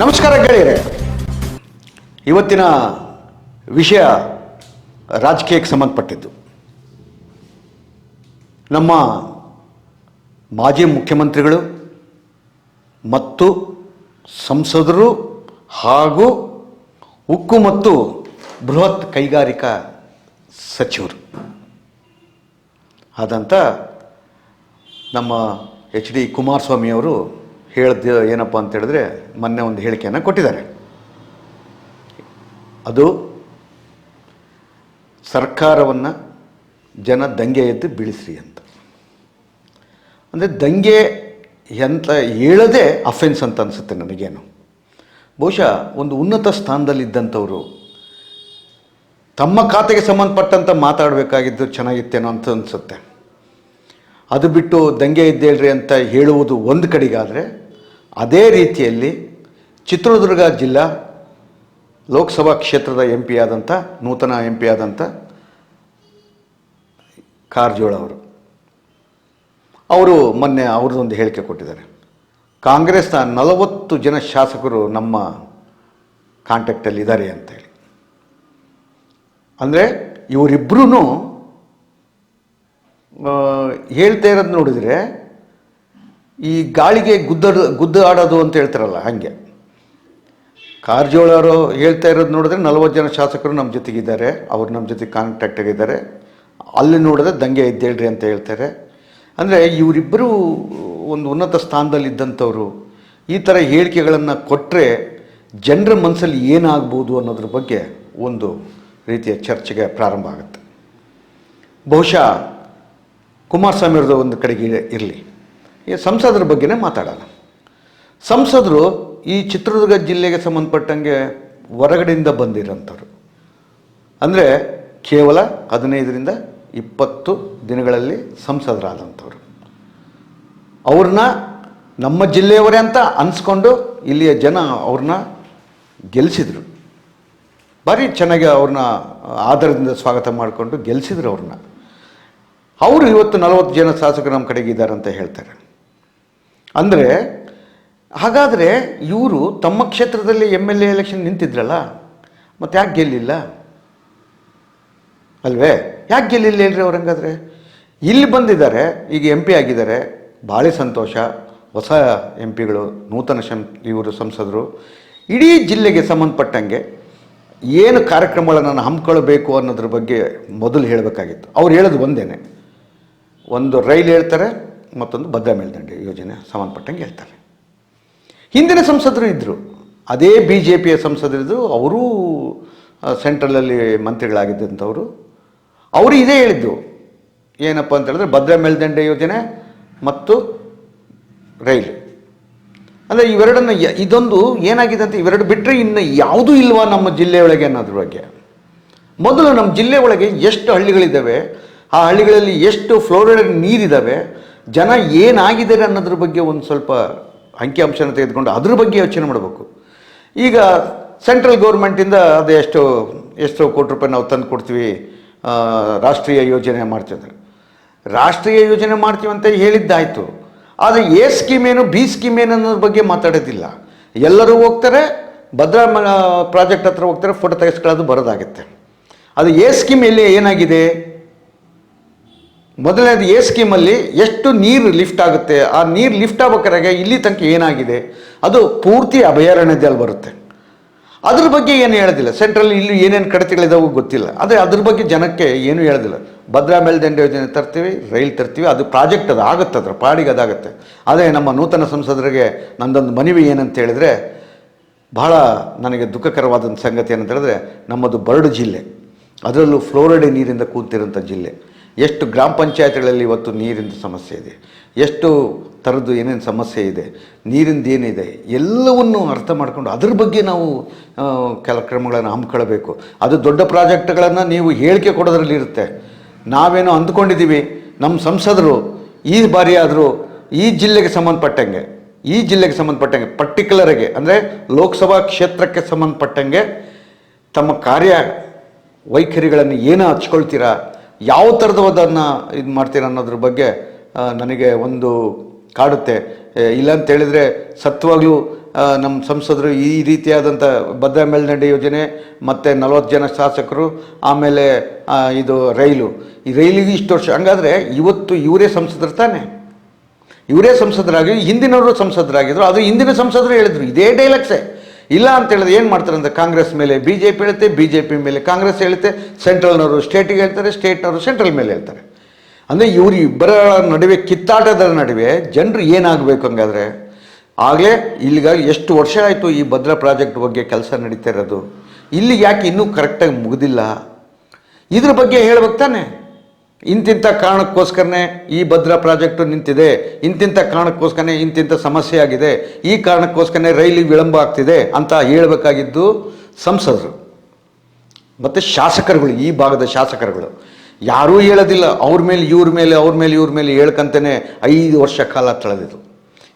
ನಮಸ್ಕಾರ ಗೆಳೆಯರೆ. ಇವತ್ತಿನ ವಿಷಯ ರಾಜಕೀಯಕ್ಕೆ ಸಂಬಂಧಪಟ್ಟಿದ್ದು. ನಮ್ಮ ಮಾಜಿ ಮುಖ್ಯಮಂತ್ರಿಗಳು ಮತ್ತು ಸಂಸದರು ಹಾಗೂ ಉಕ್ಕು ಮತ್ತು ಬೃಹತ್ ಕೈಗಾರಿಕಾ ಸಚಿವರು. ಆದಂಥ ನಮ್ಮ ಎಚ್ ಡಿ ಕುಮಾರಸ್ವಾಮಿ ಅವರು ಹೇಳಿದ ಏನಪ್ಪ ಅಂತ ಹೇಳಿದ್ರೆ ಮೊನ್ನೆ ಒಂದು ಹೇಳಿಕೆಯನ್ನು ಕೊಟ್ಟಿದ್ದಾರೆ. ಅದು ಸರ್ಕಾರವನ್ನು ಜನ ದಂಗೆ ಎದ್ದು ಬೀಳಿಸ್ರಿ ಅಂತ. ಅಂದರೆ ದಂಗೆ ಎಂತ ಹೇಳದೆ ಅಫೆನ್ಸ್ ಅಂತ ಅನಿಸುತ್ತೆ ನನಗೇನು. ಬಹುಶಃ ಒಂದು ಉನ್ನತ ಸ್ಥಾನದಲ್ಲಿದ್ದಂಥವರು ತಮ್ಮ ಖಾತೆಗೆ ಸಂಬಂಧಪಟ್ಟಂತ ಮಾತಾಡಬೇಕಾಗಿದ್ದು ಚೆನ್ನಾಗಿತ್ತೇನೋ ಅಂತ ಅನಿಸುತ್ತೆ. ಅದು ಬಿಟ್ಟು ದಂಗೆ ಇದ್ದೇಳ್ರಿ ಅಂತ ಹೇಳುವುದು ಒಂದು ಕಡೆಗಾದರೆ ಅದೇ ರೀತಿಯಲ್ಲಿ ಚಿತ್ರದುರ್ಗ ಜಿಲ್ಲಾ ಲೋಕಸಭಾ ಕ್ಷೇತ್ರದ ಎಂ ಪಿ ಆದಂಥ ನೂತನ ಎಂ ಪಿ ಆದಂಥ ಕಾರಜೋಳ ಅವರು ಅವರು ಮೊನ್ನೆ ಅವ್ರದ್ದೊಂದು ಹೇಳಿಕೆ ಕೊಟ್ಟಿದ್ದಾರೆ. ಕಾಂಗ್ರೆಸ್ನ ನಲವತ್ತು ಜನ ಶಾಸಕರು ನಮ್ಮ ಕಾಂಟ್ಯಾಕ್ಟಲ್ಲಿ ಇದ್ದಾರೆ ಅಂತೇಳಿ. ಅಂದರೆ ಇವರಿಬ್ಬರೂ ಹೇಳ್ತಾ ಇರೋದು ನೋಡಿದರೆ ಈ ಗಾಳಿಗೆ ಗುದ್ದ, ಗುದ್ದು ಆಡೋದು ಅಂತ ಹೇಳ್ತಾರಲ್ಲ, ಹಾಗೆ. ಕಾರಜೋಳವರು ಹೇಳ್ತಾ ಇರೋದು ನೋಡಿದ್ರೆ ನಲವತ್ತು ಜನ ಶಾಸಕರು ನಮ್ಮ ಜೊತೆಗಿದ್ದಾರೆ, ಅವ್ರು ನಮ್ಮ ಜೊತೆ ಕಾಂಟ್ಯಾಕ್ಟಾಗಿದ್ದಾರೆ ಅಲ್ಲಿ ನೋಡಿದ್ರೆ ದಂಗೆ ಇದ್ದೇಳ್ರಿ ಅಂತ ಹೇಳ್ತಾರೆ. ಅಂದರೆ ಇವರಿಬ್ಬರು ಒಂದು ಉನ್ನತ ಸ್ಥಾನದಲ್ಲಿದ್ದಂಥವ್ರು ಈ ಥರ ಹೇಳಿಕೆಗಳನ್ನು ಕೊಟ್ಟರೆ ಜನರ ಮನಸ್ಸಲ್ಲಿ ಏನಾಗ್ಬೋದು ಅನ್ನೋದ್ರ ಬಗ್ಗೆ ಒಂದು ರೀತಿಯ ಚರ್ಚೆಗೆ ಪ್ರಾರಂಭ ಆಗುತ್ತೆ. ಬಹುಶಃ ಕುಮಾರಸ್ವಾಮಿಯವ್ರದ್ದು ಒಂದು ಕಡೆಗೆ ಇರಲಿ. ಈ ಸಂಸದರ ಬಗ್ಗೆನೇ ಮಾತಾಡೋಣ. ಸಂಸದರು ಈ ಚಿತ್ರದುರ್ಗ ಜಿಲ್ಲೆಗೆ ಸಂಬಂಧಪಟ್ಟಂಗೆ ಹೊರಗಡೆಯಿಂದ ಬಂದಿರೋಂಥವ್ರು. ಅಂದರೆ ಕೇವಲ ಹದಿನೈದರಿಂದ ಇಪ್ಪತ್ತು ದಿನಗಳಲ್ಲಿ ಸಂಸದರಾದಂಥವ್ರು. ಅವ್ರನ್ನ ನಮ್ಮ ಜಿಲ್ಲೆಯವರೇ ಅಂತ ಅನ್ಸ್ಕೊಂಡು ಇಲ್ಲಿಯ ಜನ ಅವ್ರನ್ನ ಗೆಲ್ಲಿಸಿದರು ಭಾರಿ ಚೆನ್ನಾಗಿ ಅವ್ರನ್ನ ಆಧಾರದಿಂದ ಸ್ವಾಗತ ಮಾಡಿಕೊಂಡು ಗೆಲ್ಲಿಸಿದ್ರು ಅವ್ರನ್ನ. ಅವರು ಇವತ್ತು ನಲವತ್ತು ಜನ ಶಾಸಕರು ನಮ್ಮ ಕಡೆಗೆ ಇದ್ದಾರೆ ಅಂತ ಹೇಳ್ತಾರೆ. ಅಂದರೆ, ಹಾಗಾದರೆ ಇವರು ತಮ್ಮ ಕ್ಷೇತ್ರದಲ್ಲಿ ಎಂ ಎಲ್ ಎ ಎಲೆಕ್ಷನ್ ನಿಂತಿದ್ರಲ್ಲ, ಮತ್ತು ಯಾಕೆ ಗೆಲ್ಲಿಲ್ಲ? ಅಲ್ವೇ? ಯಾಕೆ ಗೆಲ್ಲಿಲ್ಲ ಹೇಳ್ರಿ ಅವ್ರು ಹಂಗಾದ್ರೆ ಇಲ್ಲಿ ಬಂದಿದ್ದಾರೆ, ಈಗ ಎಂ ಪಿ ಆಗಿದ್ದಾರೆ, ಭಾಳ ಸಂತೋಷ. ಹೊಸ ಎಂ ಪಿಗಳು ನೂತನ ಶಂ, ಇವರು ಸಂಸದರು. ಇಡೀ ಜಿಲ್ಲೆಗೆ ಸಂಬಂಧಪಟ್ಟಂಗೆ ಏನು ಕಾರ್ಯಕ್ರಮಗಳನ್ನು ಹಮ್ಮಿಕೊಳ್ಬೇಕು ಅನ್ನೋದ್ರ ಬಗ್ಗೆ ಮೊದಲು ಹೇಳಬೇಕಾಗಿತ್ತು. ಅವ್ರು ಹೇಳೋದು ಒಂದೇನೆ. ಒಂದು ರೈಲು ಹೇಳ್ತಾರೆ ಮತ್ತೊಂದು ಭದ್ರಾ ಮೇಲ್ದಂಡೆ ಯೋಜನೆ ಸಂಬಂಧಪಟ್ಟಂಗೆ ಹೇಳ್ತಾರೆ. ಹಿಂದಿನ ಸಂಸದರು ಇದ್ದರು ಅದೇ ಬಿ ಜೆ ಪಿಯ ಸಂಸದರಿದ್ದರು ಅವರೂ ಸೆಂಟ್ರಲಲ್ಲಿ ಮಂತ್ರಿಗಳಾಗಿದ್ದಂಥವರು. ಅವರು ಇದೇ ಹೇಳಿದ್ದು. ಏನಪ್ಪ ಅಂತ ಹೇಳಿದ್ರೆ ಭದ್ರಾ ಮೇಲ್ದಂಡೆ ಯೋಜನೆ ಮತ್ತು ರೈಲು. ಅಂದರೆ ಇವೆರಡನ್ನು ಇದೊಂದು ಏನಾಗಿದೆ ಅಂತ ಇವೆರಡು ಬಿಟ್ಟರೆ ಇನ್ನು ಯಾವುದೂ ಇಲ್ವಾ ನಮ್ಮ ಜಿಲ್ಲೆಯೊಳಗೆ ಅನ್ನೋದ್ರ ಬಗ್ಗೆ. ಮೊದಲು ನಮ್ಮ ಜಿಲ್ಲೆ ಒಳಗೆ ಎಷ್ಟು ಹಳ್ಳಿಗಳಿದ್ದಾವೆ, ಆ ಹಳ್ಳಿಗಳಲ್ಲಿ ಎಷ್ಟು ಫ್ಲೋರೈಡ್ ನೀರಿದ್ದಾವೆ ಜನ ಏನಾಗಿದ್ದಾರೆ ಅನ್ನೋದ್ರ ಬಗ್ಗೆ ಒಂದು ಸ್ವಲ್ಪ ಅಂಕಿಅಂಶನ ತೆಗೆದುಕೊಂಡು ಅದ್ರ ಬಗ್ಗೆ ಯೋಚನೆ ಮಾಡಬೇಕು. ಈಗ ಸೆಂಟ್ರಲ್ ಗೌರ್ಮೆಂಟಿಂದ ಅದು ಎಷ್ಟು ಎಷ್ಟು ಕೋಟಿ ರೂಪಾಯಿ ನಾವು ತಂದು ಕೊಡ್ತೀವಿ ರಾಷ್ಟ್ರೀಯ ಯೋಜನೆ ಮಾಡ್ತಿದ್ರು. ರಾಷ್ಟ್ರೀಯ ಯೋಜನೆ ಮಾಡ್ತೀವಿ ಅಂತ ಹೇಳಿದ್ದಾಯಿತು. ಆದರೆ ಎ ಸ್ಕೀಮ್ ಏನು, ಬಿ ಸ್ಕೀಮ್ ಏನು ಅನ್ನೋದ್ರ ಬಗ್ಗೆ ಮಾತಾಡೋದಿಲ್ಲ. ಎಲ್ಲರೂ ಹೋಗ್ತಾರೆ, ಭದ್ರಾ ಪ್ರಾಜೆಕ್ಟ್ ಹತ್ರ ಹೋಗ್ತಾರೆ ಫೋಟೋ ತೆಗೆಸ್ಕೊಳ್ಳೋದು ಬರೋದಾಗುತ್ತೆ. ಅದು ಎ ಸ್ಕೀಮ್ ಎಲ್ಲಿ ಏನಾಗಿದೆ? ಮೊದಲನೇದು ಎ ಸ್ಕೀಮಲ್ಲಿ ಎಷ್ಟು ನೀರು ಲಿಫ್ಟ್ ಆಗುತ್ತೆ, ಆ ನೀರು ಲಿಫ್ಟ್ ಆಗ್ಬೇಕಾದ್ರೆ ಇಲ್ಲಿ ತನಕ ಏನಾಗಿದೆ, ಅದು ಪೂರ್ತಿ ಅಭಯಾರಣ್ಯದಲ್ಲಿ ಬರುತ್ತೆ. ಅದ್ರ ಬಗ್ಗೆ ಏನು ಹೇಳೋದಿಲ್ಲ. ಸೆಂಟ್ರಲ್ ಇಲ್ಲಿ ಏನೇನು ಕಡತಗಳಿದಾವೆ ಗೊತ್ತಿಲ್ಲ. ಆದರೆ ಅದ್ರ ಬಗ್ಗೆ ಜನಕ್ಕೆ ಏನು ಹೇಳೋದಿಲ್ಲ. ಭದ್ರಾ ಮೇಲ್ದಂಡೆ ಯೋಜನೆ ತರ್ತೀವಿ, ರೈಲ್ ತರ್ತೀವಿ, ಅದು ಪ್ರಾಜೆಕ್ಟ್ ಅದು ಆಗುತ್ತೆ, ಅದರ ಪಾಡಿಗೆ ಅದಾಗುತ್ತೆ. ಆದರೆ ನಮ್ಮ ನೂತನ ಸಂಸದರಿಗೆ ನಂದೊಂದು ಮನವಿ ಏನಂತ ಹೇಳಿದರೆ, ಬಹಳ ನನಗೆ ದುಃಖಕರವಾದಂಥ ಸಂಗತಿ ಏನಂತ ಹೇಳಿದ್ರೆ, ನಮ್ಮದು ಬರಡು ಜಿಲ್ಲೆ. ಅದರಲ್ಲೂ ಫ್ಲೋರೈಡ್ ನೀರಿಂದ ಕೂತಿರುವಂಥ ಜಿಲ್ಲೆ. ಎಷ್ಟು ಗ್ರಾಮ ಪಂಚಾಯತ್ಗಳಲ್ಲಿ ಇವತ್ತು ನೀರಿನ ಸಮಸ್ಯೆ ಇದೆ, ಎಷ್ಟು ಥರದ್ದು ಏನೇನು ಸಮಸ್ಯೆ ಇದೆ, ನೀರಿಂದ ಏನಿದೆ, ಎಲ್ಲವನ್ನು ಅರ್ಥ ಮಾಡಿಕೊಂಡು ಅದ್ರ ಬಗ್ಗೆ ನಾವು ಕಾರ್ಯಕ್ರಮಗಳನ್ನು ಹಮ್ಮಿಕೊಳ್ಬೇಕು ಅದು ದೊಡ್ಡ ಪ್ರಾಜೆಕ್ಟ್ಗಳನ್ನು ನೀವು ಹೇಳಿಕೆ ಕೊಡೋದ್ರಲ್ಲಿ ಇರುತ್ತೆ. ನಾವೇನೋ ಅಂದ್ಕೊಂಡಿದ್ದೀವಿ ನಮ್ಮ ಸಂಸದರು ಈ ಬಾರಿ ಆದರೂ ಈ ಜಿಲ್ಲೆಗೆ ಸಂಬಂಧಪಟ್ಟಂಗೆ, ಈ ಜಿಲ್ಲೆಗೆ ಸಂಬಂಧಪಟ್ಟಂಗೆ ಪರ್ಟಿಕ್ಯುಲರ್ಗೆ ಅಂದರೆ ಲೋಕಸಭಾ ಕ್ಷೇತ್ರಕ್ಕೆ ಸಂಬಂಧಪಟ್ಟಂಗೆ ತಮ್ಮ ಕಾರ್ಯ ವೈಖರಿಗಳನ್ನು ಏನು ಹಚ್ಕೊಳ್ತೀರಾ ಯಾವ ಥರದವದನ್ನು ಇದು ಮಾಡ್ತೀರ ಅನ್ನೋದ್ರ ಬಗ್ಗೆ ನನಗೆ ಒಂದು ಕಾಡುತ್ತೆ. ಇಲ್ಲ ಅಂತ ಹೇಳಿದ್ರೆ ಸತ್ವಾಗ್ಲೂ ನಮ್ಮ ಸಂಸದರು ಈ ರೀತಿಯಾದಂಥ ಭದ್ರಾ ಮೇಲ್ನಡೆ ಯೋಜನೆ ಮತ್ತು ನಲವತ್ತು ಜನ ಶಾಸಕರು, ಆಮೇಲೆ ಇದು ರೈಲು. ಈ ರೈಲಿಗೆ ಇಷ್ಟು ವರ್ಷ, ಹಂಗಾದರೆ ಇವತ್ತು ಇವರೇ ಸಂಸದರು ತಾನೆ. ಇವರೇ ಸಂಸದರಾಗಿ, ಹಿಂದಿನವರು ಸಂಸದರಾಗಿದ್ದರು ಅದು ಹಿಂದಿನ ಸಂಸದರು ಹೇಳಿದರು, ಇದೇ ಡೈಲಾಗ್ಸೇ ಇಲ್ಲ ಅಂತ ಹೇಳಿದ್ರೆ ಏನು ಮಾಡ್ತಾರೆ ಅಂದರೆ ಕಾಂಗ್ರೆಸ್ ಮೇಲೆ ಬಿ ಜೆ ಪಿ ಹೇಳುತ್ತೆ ಬಿ ಜೆ ಪಿ ಮೇಲೆ, ಕಾಂಗ್ರೆಸ್ ಹೇಳುತ್ತೆ, ಸೆಂಟ್ರಲ್ನವರು ಸ್ಟೇಟಿಗೆ ಹೇಳ್ತಾರೆ, ಸ್ಟೇಟ್ನವರು ಸೆಂಟ್ರಲ್ ಮೇಲೆ ಹೇಳ್ತಾರೆ. ಅಂದರೆ ಇವರು ಇಬ್ಬರ ನಡುವೆ, ಕಿತ್ತಾಟದ ನಡುವೆ ಜನರು ಏನಾಗಬೇಕು ಹಂಗಾದರೆ? ಆಗಲೇ ಇಲ್ಲಿಗಾಗಿ ಎಷ್ಟು ವರ್ಷ ಆಯಿತು ಈ ಭದ್ರಾ ಪ್ರಾಜೆಕ್ಟ್ ಬಗ್ಗೆ ಕೆಲಸ ನಡೀತಾ ಇರೋದು? ಇಲ್ಲಿ ಯಾಕೆ ಇನ್ನೂ ಕರೆಕ್ಟಾಗಿ ಮುಗಿದಿಲ್ಲ? ಇದ್ರ ಬಗ್ಗೆ ಹೇಳ್ಬೇಕು ತಾನೆ. ಇಂತಿಂಥ ಕಾರಣಕ್ಕೋಸ್ಕರನೇ ಈ ಭದ್ರಾ ಪ್ರಾಜೆಕ್ಟು ನಿಂತಿದೆ. ಇಂತಿಂಥ ಕಾರಣಕ್ಕೋಸ್ಕರನೇ ಇಂತಿಂಥ ಸಮಸ್ಯೆ ಆಗಿದೆ. ಈ ಕಾರಣಕ್ಕೋಸ್ಕರನೇ ರೈಲಿಗೆ ವಿಳಂಬ ಆಗ್ತಿದೆ ಅಂತ ಹೇಳಬೇಕಾಗಿದ್ದು ಸಂಸದರು. ಮತ್ತು ಶಾಸಕರುಗಳು, ಈ ಭಾಗದ ಶಾಸಕರುಗಳು. ಯಾರೂ ಹೇಳೋದಿಲ್ಲ. ಅವ್ರ ಮೇಲೆ, ಇವ್ರ ಮೇಲೆ, ಅವ್ರ ಮೇಲೆ, ಇವ್ರ ಮೇಲೆ ಹೇಳ್ಕಂತೇನೆ ಐದು ವರ್ಷ ಕಾಲ ತಳೆದಿದ್ದು.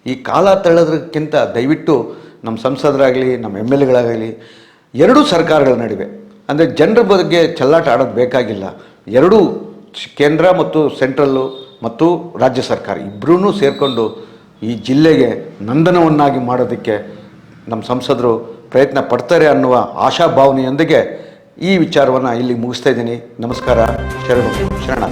ಈ ಕಾಲ ತಳೆದ್ರಕ್ಕಿಂತ ದಯವಿಟ್ಟು ನಮ್ಮ ಸಂಸದರಾಗಲಿ, ನಮ್ಮ ಎಂ ಎಲ್ ಎಗಳಾಗಲಿ, ಎರಡೂ ಸರ್ಕಾರಗಳ ನಡುವೆ. ಅಂದರೆ ಜನರ ಬಗ್ಗೆ ಚಲ್ಲಾಟ ಆಡೋದು ಬೇಕಾಗಿಲ್ಲ. ಎರಡೂ ಕೇಂದ್ರ ಮತ್ತು ಸೆಂಟ್ರಲ್ಲು ಮತ್ತು ರಾಜ್ಯ ಸರ್ಕಾರ ಇಬ್ಬರೂ ಸೇರಿಕೊಂಡು ಈ ಜಿಲ್ಲೆಗೆ ನಂದನವನ್ನಾಗಿ ಮಾಡೋದಕ್ಕೆ ನಮ್ಮ ಸಂಸದರು ಪ್ರಯತ್ನ ಪಡ್ತಾರೆ ಅನ್ನುವ ಆಶಾಭಾವನೆಯೊಂದಿಗೆ ಈ ವಿಚಾರವನ್ನು ಇಲ್ಲಿ ಮುಗಿಸ್ತಾ ಇದ್ದೀನಿ. ನಮಸ್ಕಾರ. ಶರಣು ಶರಣ